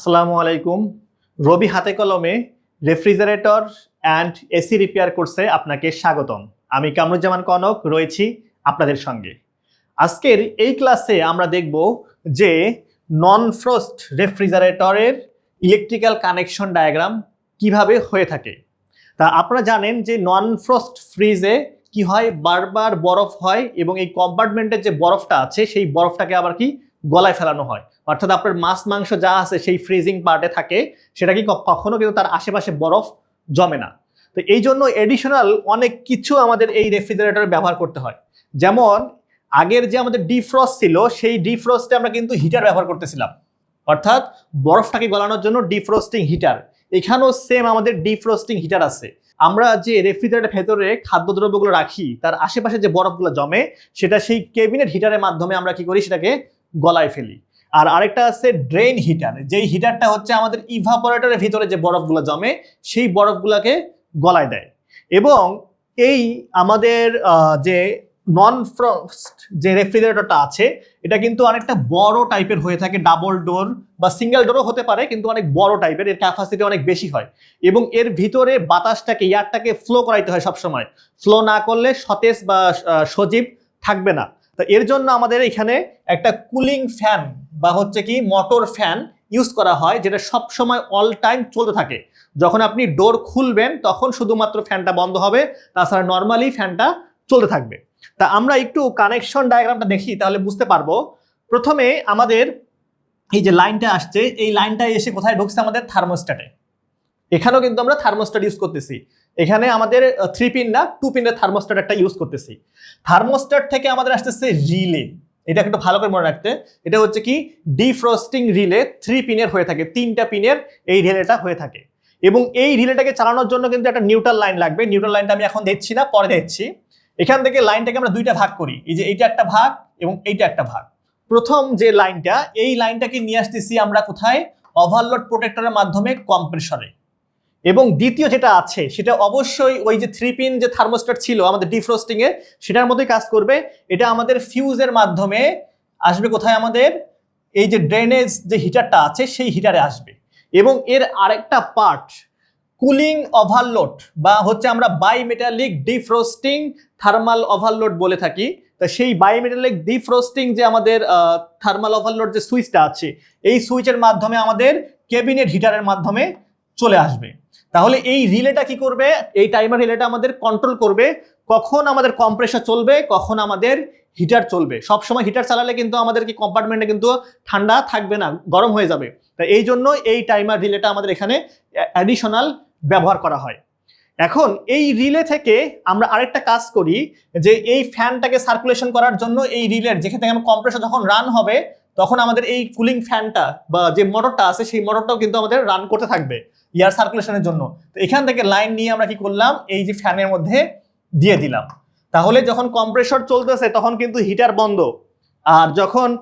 আসসালামু আলাইকুম। রবি হাতে কলমে রেফ্রিজারেটর অ্যান্ড এসি রিপেয়ার কোর্সে আপনাকে স্বাগতম। আমি কামরুজ্জামান কনক, রয়েছি আপনাদের সঙ্গে। আজকের এই ক্লাসে আমরা দেখব যে নন ফ্রস্ট রেফ্রিজারেটরের ইলেকট্রিক্যাল কানেকশন ডায়াগ্রাম কীভাবে হয়ে থাকে। তা আপনারা জানেন যে নন ফ্রস্ট ফ্রিজে কি হয়? বারবার বরফ হয় এবং এই কম্পার্টমেন্টের যে বরফটা আছে, সেই বরফটাকে আবার কি গলায় ফেলানো হয়। অর্থাৎ আপনার মাছ, মাংস যা আছে সেই ফ্রিজিং পার্টে থাকে, সেটা কি কখনো কিন্তু তার আশেপাশে বরফ জমে না। তো এই জন্য এডিশনাল অনেক কিছু আমাদের এই রেফ্রিজারেটরে ব্যবহার করতে হয়। যেমন, আগের যে আমাদের ডিফ্রস্ট ছিল, সেই ডিফ্রস্টে আমরা কিন্তু হিটার ব্যবহার করতেছিলাম। অর্থাৎ বরফটাকে গলানোর জন্য ডিফ্রস্টিং হিটার এখানেও সেম আমাদের ডিফ্রস্টিং হিটার আছে। আমরা যে রেফ্রিজারেটের ভেতরে খাদ্যদ্রব্যগুলো রাখি, তার আশেপাশে যে বরফগুলো জমে, সেটা সেই কেবিনেট হিটারের মাধ্যমে আমরা কি করি, সেটাকে গলায় ফেলি। আর আরেকটা আছে ড্রেন হিটার যেই হিটারটা হচ্ছে আমাদের ইভাপোরেটরের ভিতরে যে বরফগুলো জমে, সেই বরফগুলোকে গলায় দেয়। এবং এই আমাদের যে নন ফ্রস্ট যে রেফ্রিজারেটরটা আছে, এটা কিন্তু অনেকটা বড় টাইপের হয়ে থাকে ডাবল ডোর বা সিঙ্গেল ডোরও হতে পারে, কিন্তু অনেক বড় টাইপের এর ক্যাপাসিটি অনেক বেশি হয়। এবং এর ভিতরে বাতাসটাকে এয়ারটাকে ফ্লো করাইতে হয় সবসময়। ফ্লো না করলে সতেজ বা সজীব থাকবে না। তো এর জন্য আমাদের এখানে একটা কুলিং ফ্যান বা হচ্ছে কি মোটর ফ্যান ইউজ করা হয়, যেটা সব সময় অল টাইম চলতে থাকে। যখন আপনি ডোর খুলবেন, তখন শুধুমাত্র ফ্যানটা বন্ধ হবে, তাছাড়া নর্মালি ফ্যানটা চলতে থাকবে। তা আমরা একটু কানেকশন ডায়াগ্রামটা দেখি, তাহলে বুঝতে পারব। প্রথমে আমাদের এই যে লাইনটা আসছে, এই লাইনটা এসে কোথায় ঢুকছে আমাদের থার্মোস্ট্যাটে এখানেও কিন্তু আমরা থার্মোস্ট্যাট ইউজ করতেছি। এখানে আমাদের থ্রি পিন না টু পিনের থার্মোস্টার একটা ইউজ করতেছি। থার্মোস্টার থেকে আমাদের আসতেছে রিলে এটা একটু ভালো করে মনে রাখতে। এটা হচ্ছে কি ডিফ্রস্টিং রিলে থ্রি পিনের হয়ে থাকে, তিনটা পিনের এই রিলেটা হয়ে থাকে। এবং এই রিলেটাকে চালানোর জন্য কিন্তু একটা নিউট্রাল লাইন লাগবে। নিউট্রাল লাইনটা আমি এখন দিচ্ছি না, পরে দিচ্ছি এখান থেকে লাইনটাকে আমরা দুইটা ভাগ করি। এই যে এইটা একটা ভাগ এবং এইটা একটা ভাগ। প্রথম যে লাইনটা এই লাইনটাকে নিয়ে আসতেছি আমরা কোথায়? ওভারলোড প্রোটেক্টরের মাধ্যমে কম্প্রেসরে এবং দ্বিতীয় যেটা আছে, সেটা অবশ্যই ওই যে থ্রি পিন যে থার্মোস্টার ছিল আমাদের ডিফ্রস্টিং এ সেটার মধ্যেই কাজ করবে। এটা আমাদের ফিউজের মাধ্যমে আসবে কোথায় আমাদের? এই যে ড্রেনেজ যে হিটারটা আছে, সেই হিটারে আসবে। এবং এর আরেকটা পার্ট কুলিং ওভারলোড বা হচ্ছে আমরা বাইমেটালিক ডিফ্রস্টিং থার্মাল ওভারলোড বলে থাকি। তা সেই বায়োমেটালিক ডিফ্রস্টিং যে আমাদের থার্মাল ওভারলোড যে সুইচটা আছে, এই সুইচের মাধ্যমে আমাদের কেবিনেট হিটারের মাধ্যমে চলে আসবে। তাহলে এই রিলেটা কি করবে? এই টাইমার রিলেটা আমাদের কন্ট্রোল করবে। কখন আমাদের কম্প্রেসার চলবে, কখন আমাদের হিটার চলবে। সব সময় হিটার চালালে কিন্তু আমাদের কি কম্পার্টমেন্টে কিন্তু ঠান্ডা থাকবে না, গরম হয়ে যাবে। তা এই জন্য এই টাইমার রিলেটা আমাদের এখানে অ্যাডিশনাল ব্যবহার করা হয়। এখন এই রিলে থেকে আমরা আরেকটা কাজ করি যে এই ফ্যানটাকে সার্কুলেশন করার জন্য এই রিলের যেখানে থেকে কম্প্রেসার যখন রান হবে, তখন আমাদের এই কুলিং ফ্যানটা বা যে মোটরটা আছে, সেই মোটরটাও কিন্তু আমাদের রান করতে থাকবে। এয়ার সার্কুলেশনের জন্য। তো এখান থেকে লাইন নিয়ে আমরা কি করলাম? এই যে ফ্যানের মধ্যে দিয়ে দিলাম। তাহলে যখন কম্প্রেসর চলতেছে, তখন কিন্তু হিটার বন্ধ। আর যখন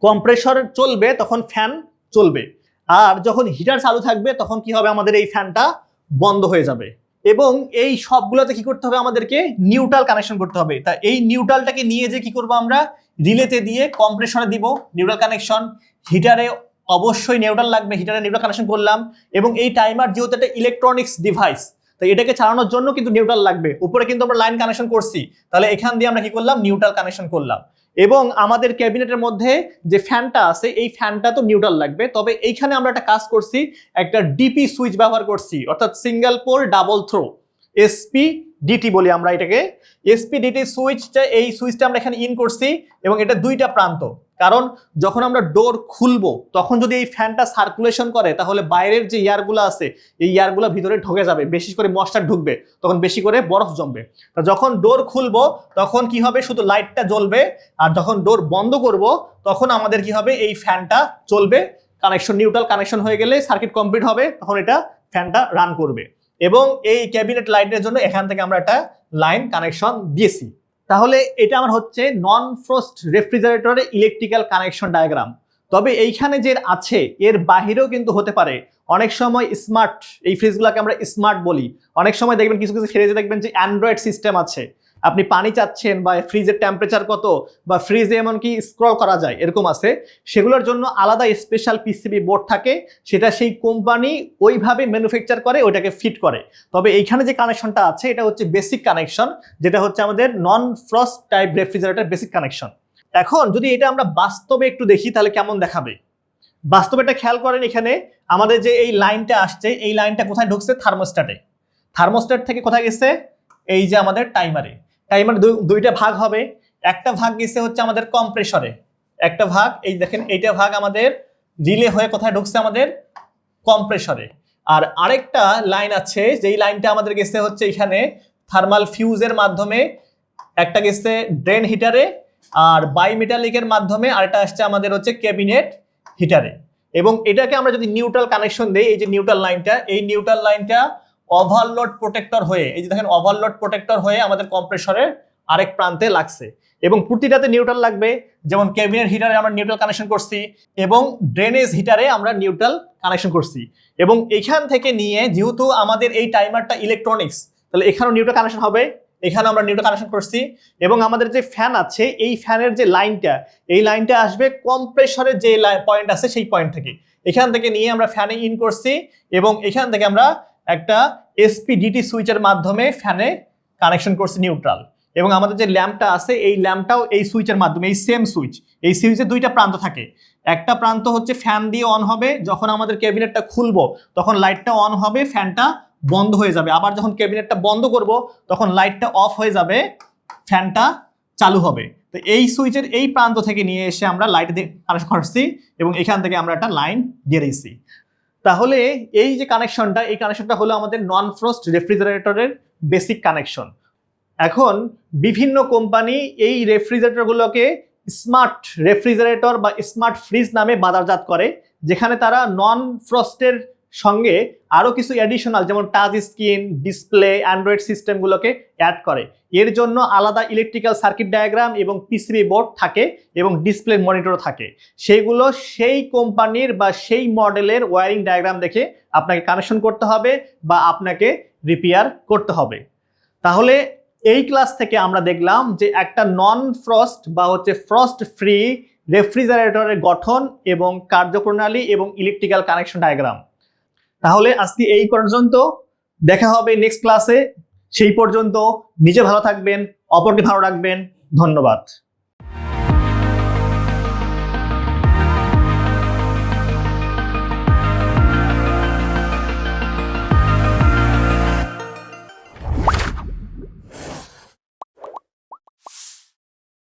কম্প্রেসর চলবে, তখন ফ্যান চলবে। আর যখন হিটার চালু থাকবে, তখন কি হবে? আমাদের এই ফ্যানটা বন্ধ হয়ে যাবে। এবং এই সবগুলোতে কি করতে হবে? আমাদেরকে নিউট্রাল কানেকশন করতে হবে। তা এই নিউট্রালটাকে নিয়ে যে কি করব আমরা? রিলেতে দিয়ে কম্প্রেসরে দিব। নিউট্রাল কানেকশন হিটারে অবশ্যই নিউট্রাল লাগবে হিটারে নিউট্রাল কানেকশন করলাম এবং এই টাইমার যেহেতু একটা ইলেকট্রনিক্স ডিভাইস তো এটাকে চালানোর জন্য কিন্তু নিউট্রাল লাগবে। উপরে কিন্তু আমরা লাইন কানেকশন করছি, তাহলে এখান দিয়ে আমরা কি করলাম? নিউট্রাল কানেকশন করলাম। এবং আমাদের ক্যাবিনেটের মধ্যে যে ফ্যানটা আছে, এই ফ্যানটা তো নিউট্রাল লাগবে, তবে এইখানে আমরা একটা কাজ করছি, একটা ডিপি সুইচ ব্যবহার করছি, অর্থাৎ single pole double throw S P D T বলি আমরা এটাকে। এসপি ডিটি সুইচটা এই সুইচটা আমরা এখানে ইন করছি এবং এটা দুইটা প্রান্ত। কারণ যখন আমরা ডোর খুলবো, তখন যদি এই ফ্যানটা সার্কুলেশন করে, তাহলে বাইরের যে ইয়ারগুলো আছে, এই ইয়ারগুলো ভিতরে ঢুকে যাবে, বেশি করে মশার ঢুকবে, তখন বেশি করে বরফ জমবে। তা যখন ডোর খুলবো, তখন কি হবে? শুধু লাইটটা জ্বলবে, আর যখন ডোর বন্ধ করব, তখন আমাদের কি হবে? এই ফ্যানটা চলবে কানেকশন নিউট্রাল কানেকশন হয়ে গেলে সার্কিট কমপ্লিট হবে, তখন এটা ফ্যানটা রান করবে। এবং এই ক্যাবিনেট লাইটের জন্য এখান থেকে আমরা একটা লাইন কানেকশন দিয়েছি। তাহলে এটা আমার হচ্ছে নন ফ্রস্ট রেফ্রিজারেটরের ইলেকট্রিক্যাল কানেকশন ডায়াগ্রাম তবে এইখানে যে আছে, এর বাহিরেও কিন্তু হতে পারে। অনেক সময় স্মার্ট এই ফ্রিজগুলোকে আমরা স্মার্ট বলি। অনেক সময় দেখবেন কিছু কিছু ফ্রিজে দেখবেন যে অ্যান্ড্রয়েড সিস্টেম আছে। আপনি পানি চাচ্ছেন বা ফ্রিজের টেম্পারেচার কত বা ফ্রিজে এমনকি স্ক্রল করা যায়, এরকম আছে। সেগুলোর জন্য আলাদা স্পেশাল পিসিবি বোর্ড থাকে, সেটা সেই কোম্পানি ওইভাবে ম্যানুফ্যাকচার করে, ওইটাকে ফিট করে। তবে এইখানে যে কানেকশনটা আছে, এটা হচ্ছে বেসিক কানেকশন যেটা হচ্ছে আমাদের non frost type refrigerator basic connection এখন যদি এটা আমরা বাস্তবে একটু দেখি, তাহলে কেমন দেখাবে? বাস্তবে এটা খেয়াল করেন এখানে, আমাদের যে এই লাইনটা আসছে, এই লাইনটা কোথায় ঢুকছে? থার্মোস্ট্যাটে থার্মোস্ট্যাট থেকে কোথায় গেছে? এই যে আমাদের টাইমারে টাইমার দুইটা ভাগ হবে। একটা ভাগ গেছে হচ্ছে আমাদের কম্প্রেসরে একটা ভাগ, এই দেখেন, এইটা ভাগ আমাদের রিলে হয়ে কোথায় ঢুকছে আমাদের কম্প্রেসরে আর আরেকটা লাইন আছে, যেই লাইনটা আমাদের গেছে হচ্ছে এখানে থার্মাল ফিউজের মাধ্যমে, একটা গেছে ড্রেন হিটারে আর বাইমেটালিকের মাধ্যমে আরেকটা আসছে আমাদের হচ্ছে ক্যাবিনেট হিটারে এবং এটাকে আমরা যদি নিউট্রাল কানেকশন দেই, এই যে নিউট্রাল লাইনটা এই নিউট্রাল লাইনটা ওভারলোড প্রোটেক্টর হয়ে, এই যে দেখেন ওভারলোড প্রোটেক্টর হয়ে আমাদের কম্প্রেসরের আরেক প্রান্তে লাগছে। এবং প্রতিটাতে নিউট্রাল লাগবে, যেমন ক্যাবিনেট হিটারে আমরা নিউট্রাল কানেকশন করছি, এবং ড্রেনেজ হিটারে আমরা নিউট্রাল কানেকশন করছি। এবং এখান থেকে নিয়ে, যেহেতু আমাদের এই টাইমারটা ইলেকট্রনিক্স তাহলে এখানেও নিউট্রাল কানেকশন হবে এখানে আমরা নিউট্রাল কানেকশন করছি, এবং আমাদের যে ফ্যান আছে, এই ফ্যানের যে লাইনটা এই লাইনটা আসবে কম্প্রেসরের যে পয়েন্ট আছে সেই পয়েন্ট থেকে। এখান থেকে নিয়ে আমরা ফ্যানে ইন করছি, এবং এখান থেকে আমরা একটা এসপিডিটি সুইচের মাধ্যমে ফ্যানে কানেকশন করছি নিউট্রাল এবং আমাদের যে ল্যাম্পটা আছে, এই ল্যাম্পটাও এই সুইচের মাধ্যমে, এই সেম সুইচ এই সুইচের দুইটা প্রান্ত থাকে। একটা প্রান্ত হচ্ছে ফ্যান দিয়ে অন হবে, যখন আমাদের ক্যাবিনেটটা খুলবো, তখন লাইটটা অন হবে ফ্যানটা বন্ধ হয়ে যাবে। আবার যখন ক্যাবিনেটটা বন্ধ করব, তখন লাইটটা অফ হয়ে যাবে ফ্যানটা চালু হবে। তো এই সুইচের এই প্রান্ত থেকে নিয়ে এসে আমরা লাইট দিয়ে কানেকশন করছি এবং এখান থেকে আমরা একটা লাইন দিয়ে দিয়েছি। তাহলে এই যে কানেকশনটা এই কানেকশনটা হলো আমাদের নন ফ্রস্ট রেফ্রিজারেটরের বেসিক কানেকশন এখন বিভিন্ন কোম্পানি এই রেফ্রিজারেটরগুলোকে স্মার্ট রেফ্রিজারেটর বা স্মার্ট ফ্রিজ নামে বাজারজাত করে, যেখানে তারা নন ফ্রস্টের সঙ্গে আরও কিছু অ্যাডিশনাল যেমন টাচ স্ক্রিন ডিসপ্লে অ্যান্ড্রয়েড সিস্টেমগুলোকে অ্যাড করে। এর জন্য আলাদা ইলেকট্রিক্যাল সার্কিট ডায়াগ্রাম এবং পিসিবি বোর্ড থাকে এবং ডিসপ্লে মনিটরও থাকে। সেইগুলো সেই কোম্পানির বা সেই মডেলের ওয়ারিং ডায়াগ্রাম দেখে আপনাকে কানেকশন করতে হবে বা আপনাকে রিপেয়ার করতে হবে। তাহলে এই ক্লাস থেকে আমরা দেখলাম যে একটা নন ফ্রস্ট বা হচ্ছে ফ্রস্ট ফ্রি রেফ্রিজারেটরের গঠন এবং কার্যপ্রণালী এবং ইলেকট্রিক্যাল কানেকশন ডায়াগ্রাম তাহলে আজকে এই পর্যন্ত। দেখা হবে নেক্সট ক্লাসে সেই পর্যন্ত নিজে ভালো থাকবেন, অপরকে ভালো রাখবেন। ধন্যবাদ।